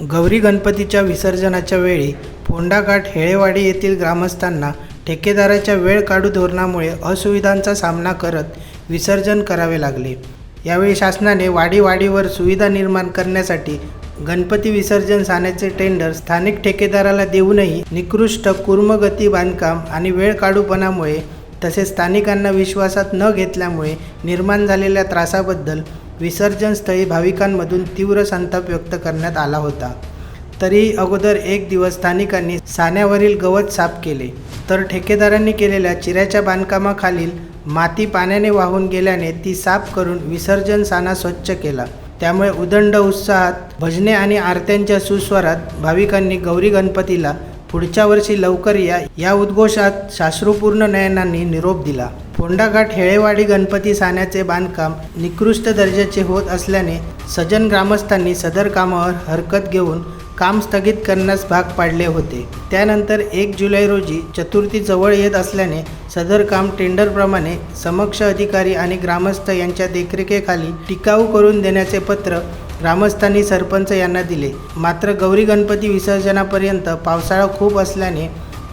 गौरी गणपतीच्या विसर्जनाच्या वेळी फोंडाघाट हेळेवाडी येथील ग्रामस्थांना ठेकेदाराच्या वेळ काढू धोरणामुळे असुविधांचा सामना करत विसर्जन करावे लागले. यावेळी शासनाने वाडीवाडीवर सुविधा निर्माण करण्यासाठी गणपती विसर्जन साण्याचे टेंडर स्थानिक ठेकेदाराला देऊनही निकृष्ट कुर्मगती बांधकाम आणि वेळ काढूपणामुळे तसेच स्थानिकांना विश्वासात न घेतल्यामुळे निर्माण झालेल्या त्रासाबद्दल विसर्जन स्थळी भाविकांमधून तीव्र संताप व्यक्त करण्यात आला होता. तरीही अगोदर एक दिवस स्थानिकांनी साण्यावरील गवत साफ केले. तर ठेकेदारांनी केलेल्या चिऱ्याच्या बांधकामाखालील माती पाण्याने वाहून गेल्याने ती साफ करून विसर्जन साना स्वच्छ केला. त्यामुळे उदंड उत्साहात भजने आणि आरत्यांच्या सुस्वरात भाविकांनी गौरी गणपतीला पुढच्या वर्षी लवकर या. या उद्घोषात शाश्रुपूर्ण नयनांनी निरोप दिला. फोंडाघाट हेळेवाडी गणपती साण्याचे बांधकाम निकृष्ट दर्जाचे होत असल्याने सजन ग्रामस्थांनी सदर कामावर हरकत घेऊन काम स्थगित करण्यास भाग पाडले होते. त्यानंतर एक जुलै रोजी चतुर्थी जवळ येत असल्याने सदर काम टेंडरप्रमाणे समक्ष अधिकारी आणि ग्रामस्थ यांच्या देखरेखीखाली टिकाऊ करून देण्याचे पत्र ग्रामस्थांनी सरपंच यांना दिले. मात्र गौरी गणपती विसर्जनापर्यंत पावसाळा खूप असल्याने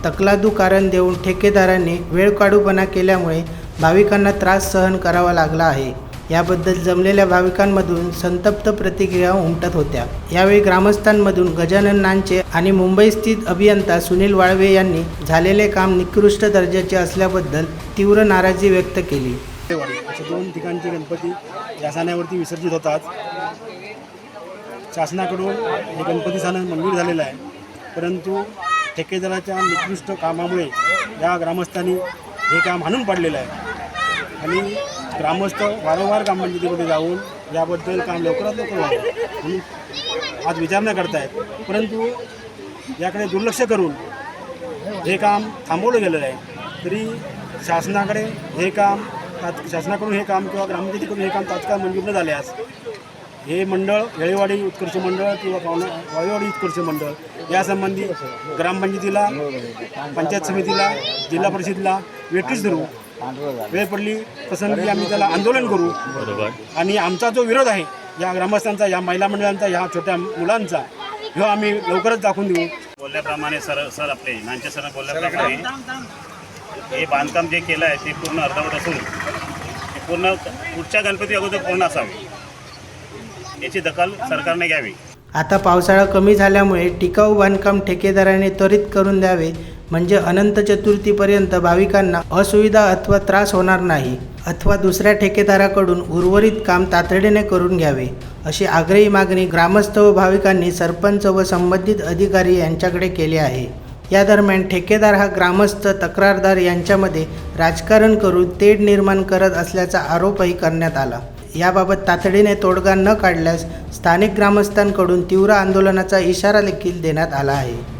तकलादू कारण देऊन ठेकेदारांनी वेळ काढूपणा केल्यामुळे भाविकांना त्रास सहन करावा लागला आहे. याबद्दल जमलेल्या भाविकांमधून संतप्त प्रतिक्रिया उमटत होत्या. यावेळी ग्रामस्थांमधून गजानन नांचे आणि मुंबई स्थित अभियंता सुनील वाळवे यांनी झालेले काम निकृष्ट दर्जाचे असल्याबद्दल तीव्र नाराजी व्यक्त केली. दोन ठिकाणचे गणपती या विसर्जित होतात. शासनाकडून हे गणपती सानं मंजूर झालेलं आहे. परंतु ठेकेदाराच्या निकृष्ट कामामुळे या ग्रामस्थांनी हे काम हाणून पाडलेलं आहे. आणि ग्रामस्थ वारंवार ग्रामपंचायतीमध्ये जाऊन याबद्दल काम लवकरात लवकर व्हावं म्हणून आज विचारणा करतायत. परंतु याकडे दुर्लक्ष करून हे काम थांबवलं गेलेलं आहे. तरी शासनाकडे हे काम तात शासनाकडून हे काम किंवा ग्रामपंचायतीकडून हे काम तात्काळ मंजूर न झाल्यास हे मंडळ वेळेवाडी उत्कर्ष मंडळ किंवा पावना वाळेवाडी उत्कर्ष मंडळ यासंबंधी ग्रामपंचायतीला पंचायत समितीला जिल्हा परिषदला वेटीस धरू वेळ पडली प्रसंगी आम्ही त्याला आंदोलन करू. बरोबर. आणि आमचा जो विरोध आहे या ग्रामस्थांचा या महिला मंडळांचा या छोट्या मुलांचा ह्यो आम्ही लवकरच दाखवून देऊ. बोलल्याप्रमाणे सर सर आपले नांचे सर बोलल्याप्रमाणे हे बांधकाम जे केलं आहे ते पूर्ण अर्धवट असून ते पूर्ण पुढच्या गणपती अगोदर पूर्ण असावे. याची दखल सरकारने घ्यावी. आता पावसाळा कमी झाल्यामुळे टिकाऊ बांधकाम ठेकेदाराने त्वरित करून द्यावे म्हणजे अनंत चतुर्थीपर्यंत भाविकांना असुविधा अथवा त्रास होणार नाही अथवा दुसऱ्या ठेकेदाराकडून उर्वरित काम तातडीने करून घ्यावे अशी आग्रही मागणी ग्रामस्थ व भाविकांनी सरपंच व संबंधित अधिकारी यांच्याकडे केली आहे. या दरम्यान ठेकेदार हा ग्रामस्थ तक्रारदार यांच्यामध्ये राजकारण करून तेढ निर्माण करत असल्याचा आरोपही करण्यात आला. याबाबत तातडीने तोडगा न काढल्यास स्थानिक ग्रामस्थांकडून तीव्र आंदोलनाचा इशारा देखील देण्यात आला आहे.